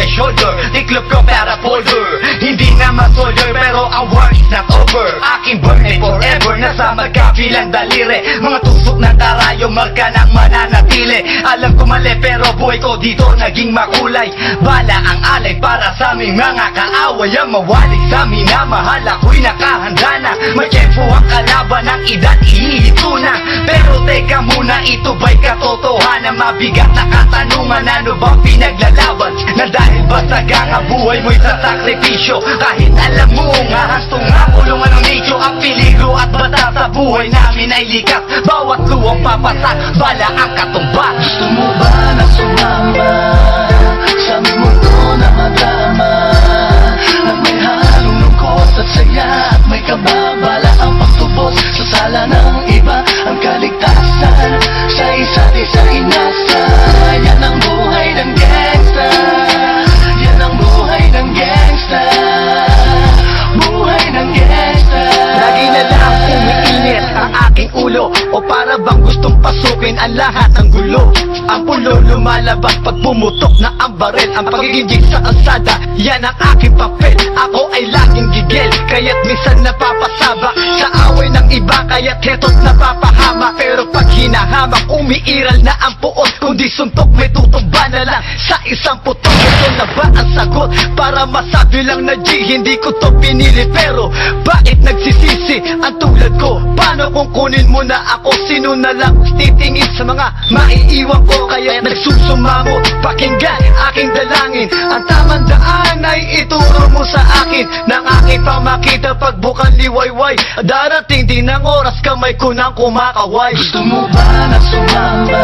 ang shoulder Tiklop ko para folder Hindi na masolder pero ang war is not over. Aking birthday forever Nasa magkabilang daliri Mga tusok ng tarayo Marka ng mananatili Alam ko mali pero buhay ko dito naging makulay Bala ang alay sa aming mga kaaway Ang mawali sa minamahal. Ako'y nakahanda na May tempo ang kalaban ng edad ihihito na. Pero teka muna ito ba'y katotohanan Mabigat na katanungan? Ano bang pinaglalaban? Na dahil basta ang buhay mo'y sa sakripisyo? Kahit alam mo nga hasto nga kulungan ng nicho Ang peligro at bata sa buhay namin ay likas. Bawat luwang papasak, bala ang katumba pasukin ang lahat ng gulo. Ang pulo lumalabas pag pumutok na ang baril. Ang pagiging sa kalsada, yan ang aking papel. Ako ay laging gigil, kaya't minsan napapasaba. Sa away ng iba, kaya't heto't napapahama. Pero pag hinahamak, umiiral na ang puot. Kundi suntok, may tutuba na lang sa isang putok. Ito na ba ang sagot? Para masabi lang na G, hindi ko to pinili Pero bakit nagsisisi ang? Paano kung kunin mo na ako? Sino na lang titingin sa mga maiiwan ko? Kaya nagsusumamo, pakinggan aking dalangin. Ang tamang daan ay ituro mo sa akin. Nang aking pamakita pagbukan liwayway. Darating din ang oras kamay ko nang kumakaway. Gusto mo ba na sumama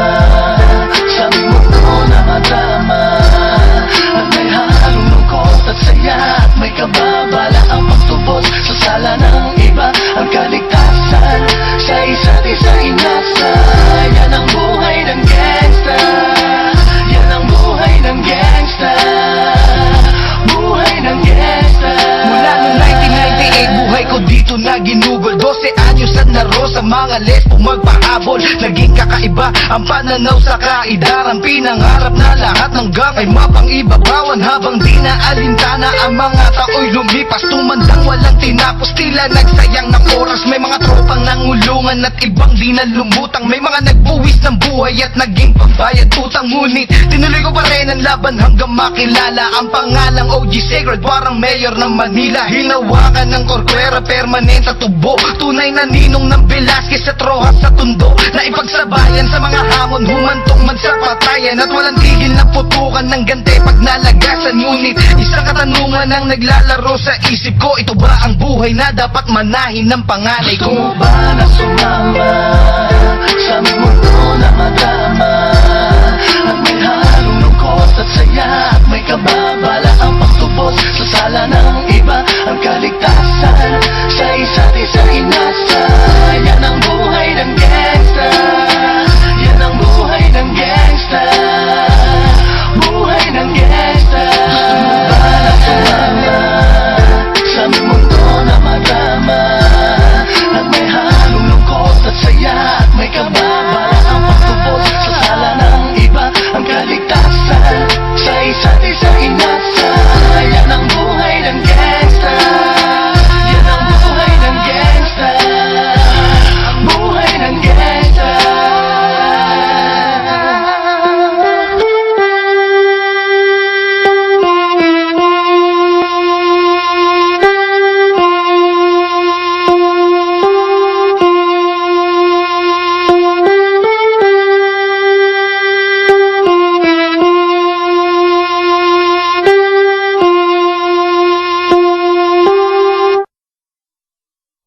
mga lesbo magpahabol Naging kakaiba ang pananaw sa kaidaran Pinangarap na lahat ng gang ay mapangibabawan Habang di na alintana ang mga tao'y lumipas Tumandang walang tinapos, tila nagsayang ng oras. May mga tropang nangulungan at ibang di na lumutang May mga nagbuwis ng buhay at naging pambayad utang. Ngunit tinuloy ko pa rin ang laban hanggang makilala. Ang pangalang OG Sacred, parang mayor ng Manila. Hinawakan ng korkwera, permanent at tubo. Tunay na ninong ng Velasquez at Rojas sa tundo. Na ipagsabayan sa mga hamon, humantong man sa patayan. At walang tigil na putukan ng gante pag nalagasan. Ngunit isang katanungan ang naglalaro sa isip ko Ito ba ang buhay na dapat manahin ng panganay Gusto ko? mo ba na sumama